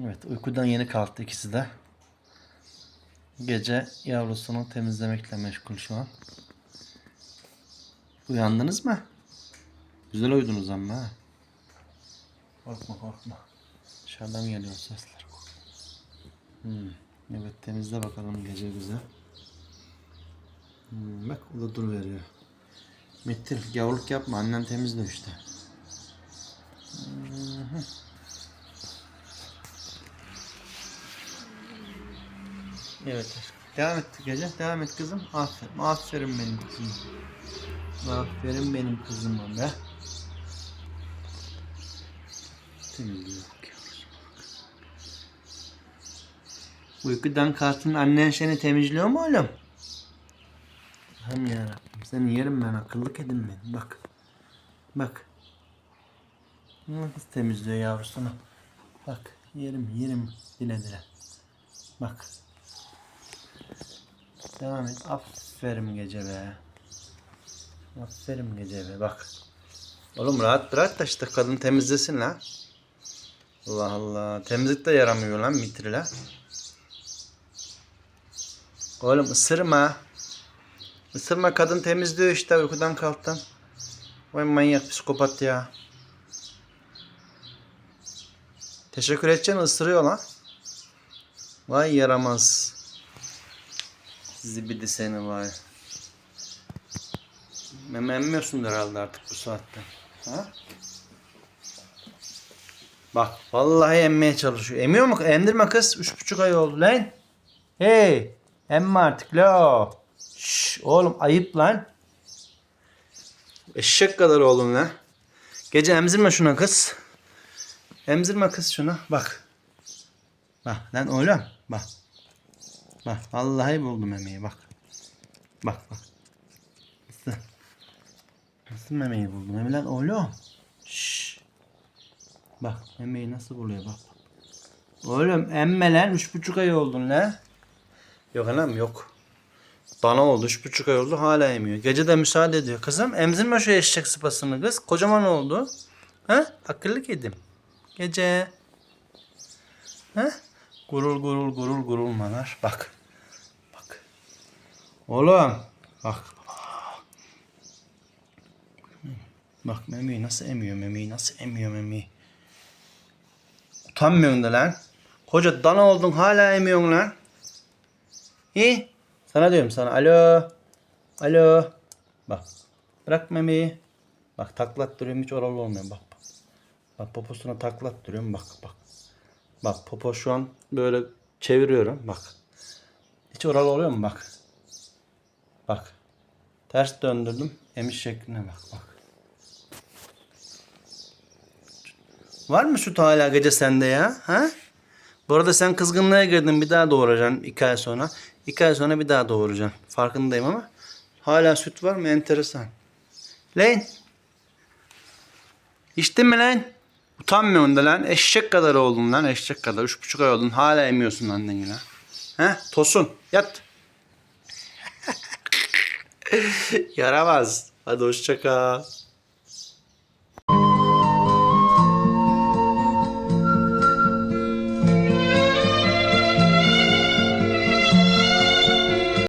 Evet uykudan yeni kalktı ikisi de. Gece yavrusunu temizlemekle meşgul şu an. Uyandınız mı? Güzel uyudunuz ama ha. Korkma korkma. Dışarıdan geliyor sesler. Hmm. Evet temizle bakalım gece güzel. Hmm, bak o da dur veriyor. Metin yavruluk yapma annen temizle işte. Evet. Devam et gece. Devam et kızım. Aferin. Aferin benim kızım. Aferin benim kızıma be. Uykudan kalktın annen seni temizliyor mu oğlum? Hem yarabbim seni yerim ben akıllık edin beni bak. Bak. Nasıl temizliyor yavrusunu. Bak yerim yerim dile dile. Bak. Devam et. Aferin gece be. Aferin gece be bak. Oğlum rahat bırak da işte kadın temizlesin la. Allah Allah. Temizlik de yaramıyor lan mitrile. Oğlum ısırma. Isırma kadın temizliyor işte uykudan kalktın. Vay manyak psikopat ya. Teşekkür edeceksin ısırıyor lan. Vay yaramaz. Zibidi seni vay. Meme emmiyorsundur herhalde artık bu saatte. Ha? Bak vallahi emmeye çalışıyor. Emiyor mu? Emdirme kız. Üç buçuk ay oldu lan. Hey. Emme artık lo. Şş, oğlum ayıp lan. Eşek kadar oğlum lan. Gece emzirme şuna kız. Emzirme kız şuna. Bak. Bak lan oğlum. Bak. Bak vallahi buldum emeği bak. Bak bak. Nasıl? Nasıl memeyi buldum Emi lan oğlum? Şşş. Bak memeyi nasıl buluyor bak. Oğlum emme lan üç buçuk ay oldun lan. Yok anam yok. Dana oldu üç buçuk ay oldu hala emiyor. Gece de müsaade ediyor. Kızım emzirme şu eşek sıpasını kız. Kocaman oldu. Ha? Akıllı kedim. Gece. Ha? Gurul gurul gurul gurulmalar. Bak. Bak. Oğlum. Bak. Bak memeyi nasıl emiyor memeyi nasıl emiyor memeyi. Utanmıyorsun da lan. Koca dana oldun hala emiyorsun lan. İyi. Sana diyorum sana. Alo. Alo. Bak. Bırak memeyi. Bak taklattırıyorum hiç oralı olmuyor bak. Bak, bak poposuna taklattırıyorum bak bak. Bak popo şu an böyle çeviriyorum bak. Hiç oralı oluyor mu bak. Bak. Ters döndürdüm. Emiş şekline bak bak. Var mı süt hala gece sende ya? Ha? Bu arada sen kızgınlığa girdin bir daha doğuracaksın iki ay sonra. İki ay sonra bir daha doğuracaksın. Farkındayım ama. Hala süt var mı? Enteresan. Lan. İçtin mi lan? Utanmıyorsun da lan. Eşek kadar oldun lan. Eşek kadar. Üç buçuk ay oldun. Hala emiyorsun anneni lan. He? Tosun. Yat. Yaramaz. Hadi hoşça kal.